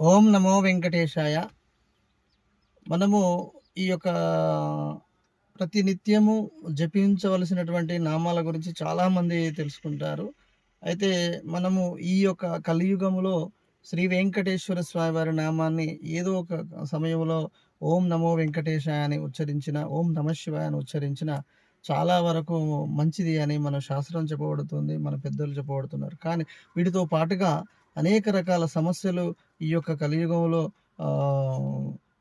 ఓం నమో వెంకటేశాయ. మనము ఈ యొక్క ప్రతినిత్యము జపించవలసినటువంటి నామాల గురించి చాలామంది తెలుసుకుంటారు. అయితే మనము ఈ యొక్క కలియుగములో శ్రీ వెంకటేశ్వర స్వామి వారి నామాన్ని ఏదో ఒక సమయంలో ఓం నమో వెంకటేశాయ అని ఉచ్చరించిన ఓం నమశివాయ అని ఉచ్చరించిన చాలా వరకు మంచిది అని మన శాస్త్రం చెప్పబడుతుంది మన పెద్దలు చెప్పబడుతున్నారు. కానీ వీటితో పాటుగా అనేక రకాల సమస్యలు ఈ యొక్క కలియుగంలో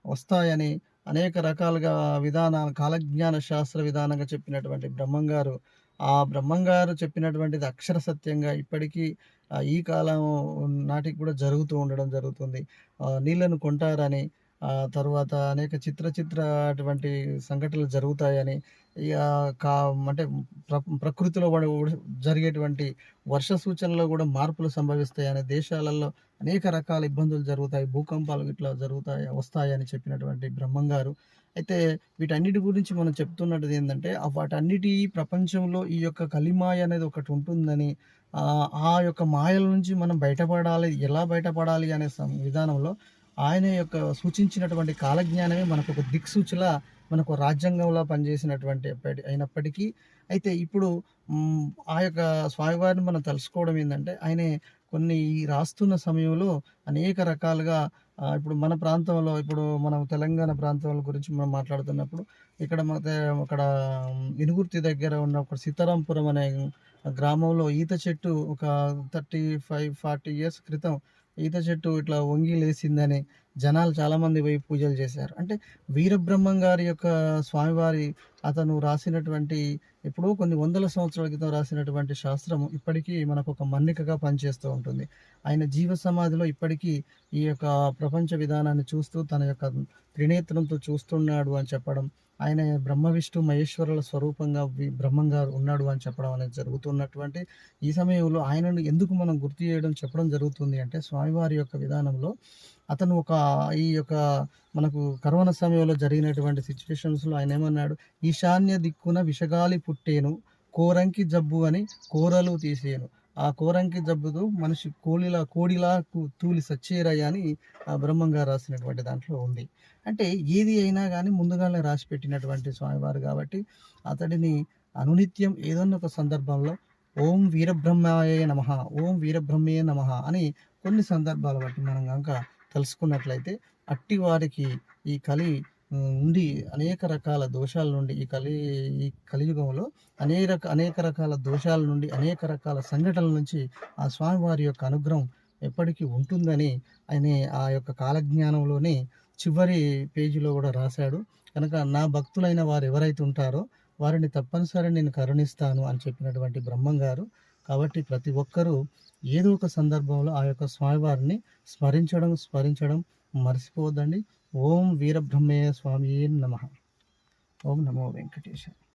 వస్తాయని అనేక రకాలుగా విధానాలు కాలజ్ఞాన శాస్త్ర విధానంగా చెప్పినటువంటి బ్రహ్మంగారు. ఆ బ్రహ్మంగారు చెప్పినటువంటిది అక్షర సత్యంగా ఇప్పటికీ ఈ కాలం నాటికి కూడా జరుగుతూ ఉండడం జరుగుతుంది. నీళ్ళను కొంటారని తర్వాత అనేక చిత్ర చిత్ర అటువంటి సంఘటనలు జరుగుతాయని ఇక కా అంటే ప్ర ప్రకృతిలో జరిగేటువంటి వర్ష సూచనలో కూడా మార్పులు సంభవిస్తాయని దేశాలలో అనేక రకాల ఇబ్బందులు జరుగుతాయి భూకంపాలు ఇట్లా జరుగుతాయి వస్తాయని చెప్పినటువంటి బ్రహ్మంగారు. అయితే వీటన్నిటి గురించి మనం చెప్తున్నది ఏంటంటే వాటన్నిటి ప్రపంచంలో ఈ యొక్క కలిమాయ అనేది ఒకటి ఉంటుందని ఆ ఆ యొక్క మాయల నుంచి మనం బయటపడాలి ఎలా బయటపడాలి అనే సం- విధానంలో ఆయన యొక్క సూచించినటువంటి కాలజ్ఞానమే మనకు ఒక దిక్సూచిలా మనకు రాజ్యాంగంలో పనిచేసినటువంటి అయినప్పటికీ అయితే ఇప్పుడు ఆ యొక్క స్వామివారిని మనం తెలుసుకోవడం ఏంటంటే ఆయన కొన్ని రాస్తున్న సమయంలో అనేక రకాలుగా ఇప్పుడు మన ప్రాంతంలో ఇప్పుడు మనం తెలంగాణ ప్రాంతాల గురించి మనం మాట్లాడుతున్నప్పుడు ఇక్కడ మన అక్కడ ఇనుగుర్తి దగ్గర ఉన్న ఒక సీతారాంపురం అనే గ్రామంలో ఈత చెట్టు ఒక థర్టీ ఫైవ్ ఫార్టీ ఇయర్స్ క్రితం ఈత చెట్టు ఇట్లా వంగి లేసిందని జనాలు చాలామంది పోయి పూజలు చేశారు. అంటే వీరబ్రహ్మం గారి యొక్క స్వామివారి అతను రాసినటువంటి ఎప్పుడో కొన్ని వందల సంవత్సరాల క్రితం రాసినటువంటి శాస్త్రం ఇప్పటికీ మనకు ఒక మన్నికగా పనిచేస్తూ ఉంటుంది. ఆయన జీవ సమాధిలో ఇప్పటికీ ఈ యొక్క ప్రపంచ విధానాన్ని చూస్తూ తన యొక్క త్రినేత్రంతో చూస్తున్నాడు అని చెప్పడం ఆయన బ్రహ్మ విష్ణు మహేశ్వరుల స్వరూపంగా వి- ఉన్నాడు అని చెప్పడం అనేది జరుగుతున్నటువంటి ఈ సమయంలో ఆయనను ఎందుకు మనం గుర్తు చేయడం చెప్పడం జరుగుతుంది అంటే స్వామివారి యొక్క విధానంలో అతను ఒక ఈ యొక్క మనకు కరోనా సమయంలో జరిగినటువంటి సిచ్యువేషన్స్లో ఆయన ఏమన్నాడు? ఈశాన్య దిక్కున విషగాలి పుట్టేను కోరంకి జబ్బు అని కోరలు తీసేను. ఆ కోరంకి జబ్బుతూ మనిషి కోడిలా కోడిలా తూలి సచ్చేరయ్య అని ఆ బ్రహ్మంగా రాసినటువంటి దాంట్లో ఉంది. అంటే ఏది అయినా కానీ ముందుగానే రాసి పెట్టినటువంటి స్వామివారు కాబట్టి అతడిని అనునిత్యం ఏదన్న ఒక సందర్భంలో ఓం వీరబ్రహ్మాయ నమ ఓం వీరబ్రహ్మయ్య నమ అని కొన్ని సందర్భాల బట్టి మనం కనుక తెలుసుకున్నట్లయితే అట్టి వారికి ఈ కలి నుండి అనేక రకాల దోషాల నుండి ఈ కలి ఈ కలియుగంలో అనేక అనేక రకాల దోషాల నుండి అనేక రకాల సంఘటనల నుంచి ఆ స్వామివారి యొక్క అనుగ్రహం ఎప్పటికీ ఉంటుందని ఆయన ఆ యొక్క కాలజ్ఞానంలోనే చివరి పేజీలో కూడా రాశాడు. కనుక నా భక్తులైన వారు ఎవరైతే ఉంటారో వారిని తప్పనిసరి నేను కరుణిస్తాను అని చెప్పినటువంటి బ్రహ్మం గారు కాబట్టి ప్రతి ఒక్కరూ ఏదో ఒక సందర్భంలో ఆ యొక్క స్వామివారిని స్మరించడం స్మరించడం మర్చిపోవద్దండి. ఓం వీరబ్రహ్మయ్య స్వామి నమ. ఓం నమో వెంకటేశ